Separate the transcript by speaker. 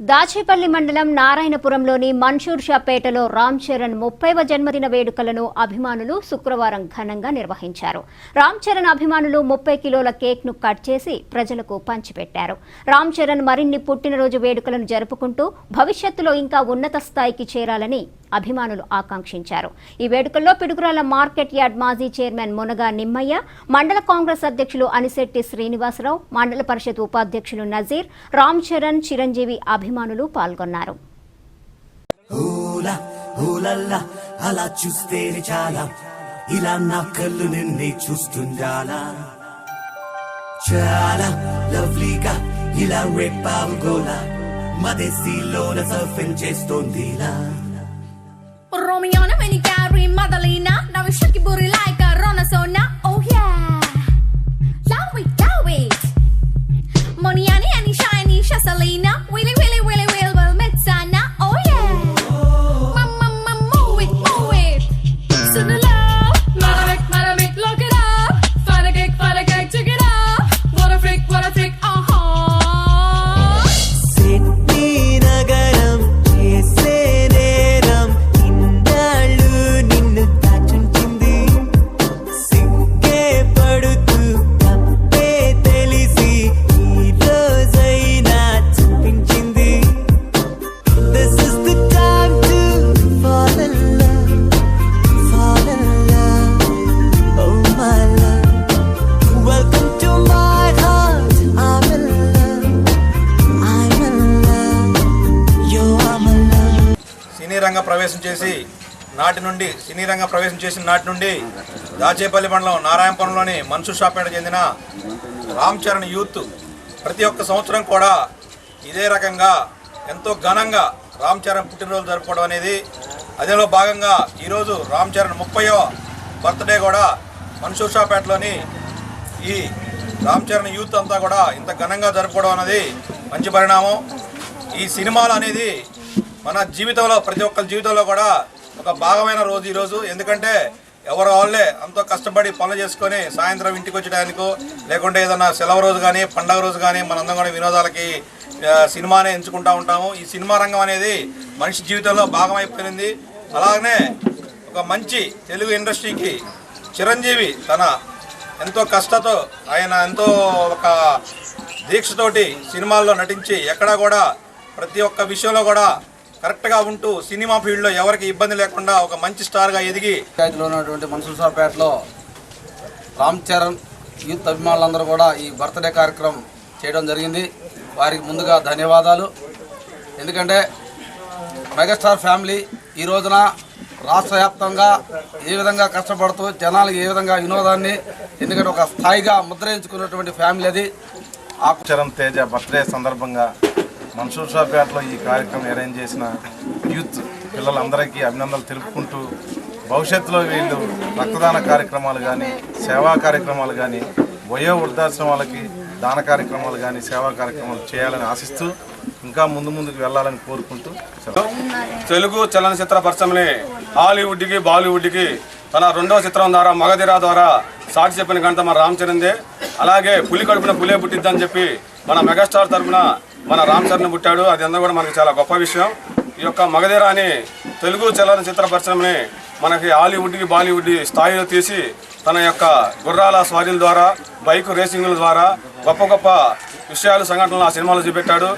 Speaker 1: దాచేపల్లి మండలం నారాయణపురంలోని మన్షూర్ షాపేటలో రామ్ చరణ్ ముప్పైవ జన్మదిన వేడుకలను అభిమానులు శుక్రవారం ఘనంగా నిర్వహించారు. రామ్ చరణ్ అభిమానులు ముప్పై కిలోల కేక్ను కట్ చేసి ప్రజలకు పంచిపెట్టారు. రామ్ చరణ్ మరిన్ని పుట్టినరోజు వేడుకలను జరుపుకుంటూ భవిష్యత్తులో ఇంకా ఉన్నత స్థాయికి చేరాలని అభిమానులు ఆకాంక్షించారు. ఈ వేడుకల్లో పిడుగురాల మార్కెట్ యార్డ్ మాజీ చైర్మన్ మునగా నిమ్మయ్య మండల కాంగ్రెస్ అధ్యక్షులు అనిశెట్టి శ్రీనివాసరావు మండల పరిషత్ ఉపాధ్యక్షులు నజీర్ రామ్ చరణ్ చిరంజీవి అభిమానులు పాల్గొన్నారు.
Speaker 2: అలా చూస్తేనే చాలా. ఇలా నా కళ్ళు నిన్నే చూస్తుండాలా. చాలా లవ్లీగా ఇలా రేపావు గోలా. మదేశీలోన సర్ఫింగ్ చేస్తోందిలా sabes, Shaki
Speaker 3: Burrilla. రంగ ప్రవేశం చేసి నాటి నుండి సినీ రంగ ప్రవేశం చేసిన నాటి నుండి దాచేపల్లి మండలం నారాయణపురంలోని మన్సు షాపేట చెందిన రామ్ చరణ్ యూత్ ప్రతి ఒక్క సంవత్సరం కూడా ఇదే రకంగా ఎంతో ఘనంగా రామ్ చరణ్ పుట్టినరోజు జరుపుకోవడం అనేది అదేలో భాగంగా ఈరోజు రామ్ చరణ్ ముప్పయో బర్త్డే కూడా మన్సూర్ షాపేటలోని ఈ రామ్ చరణ్ యూత్ అంతా కూడా ఇంత ఘనంగా జరుపుకోవడం అనేది మంచి పరిణామం. ఈ సినిమాలు అనేది మన జీవితంలో ప్రతి ఒక్కరి జీవితంలో కూడా ఒక భాగమైన రోజు ఈరోజు ఎందుకంటే ఎవరు వాళ్ళే ఎంతో కష్టపడి పనులు చేసుకొని సాయంత్రం ఇంటికి వచ్చేటానికో లేకుంటే ఏదైనా సెలవు రోజు కానీ పండగ రోజు కానీ మనందరం కూడా వినోదాలకి సినిమానే ఎంచుకుంటా ఉంటాము. ఈ సినిమా రంగం అనేది మనిషి జీవితంలో భాగమైపోయింది. అలాగనే ఒక మంచి తెలుగు ఇండస్ట్రీకి చిరంజీవి తన ఎంతో కష్టతో ఆయన ఎంతో ఒక దీక్షతోటి సినిమాల్లో నటించి ఎక్కడా కూడా ప్రతి ఒక్క విషయంలో కూడా కరెక్ట్గా ఉంటూ సినిమా ఫీల్డ్లో ఎవరికి ఇబ్బంది లేకుండా ఒక మంచి స్టార్గా ఎదిగి
Speaker 4: పంచాయతీలో ఉన్నటువంటి మన్సూర్సాపేటలో రామ్ చరణ్ యూత్ అభిమానులందరూ కూడా ఈ బర్త్డే కార్యక్రమం చేయడం జరిగింది. వారికి ముందుగా ధన్యవాదాలు. ఎందుకంటే మెగాస్టార్ ఫ్యామిలీ ఈ రోజున రాష్ట్ర వ్యాప్తంగా ఏ విధంగా కష్టపడుతూ జనాలకు ఏ విధంగా వినోదాన్ని ఎందుకంటే ఒక స్థాయిగా ముద్రయించుకున్నటువంటి ఫ్యామిలీ అది. ఆ
Speaker 5: చరణ్ తేజ బర్త్డే సందర్భంగా మన్సూర్ షాపేటలో ఈ కార్యక్రమం అరేంజ్ చేసిన యూత్ పిల్లలందరికీ అభినందనలు తెలుపుకుంటూ భవిష్యత్తులో వీళ్ళు రక్తదాన కార్యక్రమాలు కానీ సేవా కార్యక్రమాలు కానీ వయో వృద్ధాశ్రమాలకి దాన కార్యక్రమాలు కానీ సేవా కార్యక్రమాలు చేయాలని ఆశిస్తూ ఇంకా ముందు ముందుకు వెళ్ళాలని కోరుకుంటూ
Speaker 6: తెలుగు చలనచిత్ర పరిశ్రమని హాలీవుడ్కి బాలీవుడ్కి తన రెండవ చిత్రం ద్వారా మగధిరా ద్వారా సాటి చెప్పిన గంట మన రామ్ చరణ్దే. అలాగే పులి కడుపున పులే పుట్టిద్దని చెప్పి మన మెగాస్టార్ తరపున మన రామ్ చరణ్ పుట్టాడు. అది అందరూ కూడా మనకి చాలా గొప్ప విషయం. ఈ యొక్క మగధిరా అని తెలుగు చలనచిత్ర పరిశ్రమని మనకి హాలీవుడ్కి బాలీవుడ్ స్థాయిలో తీసి తన యొక్క గుర్రాల స్వారీల ద్వారా బైక్ రేసింగుల ద్వారా గొప్ప గొప్ప విషయాలు సంఘటనలు ఆ సినిమాలో చూపెట్టాడు.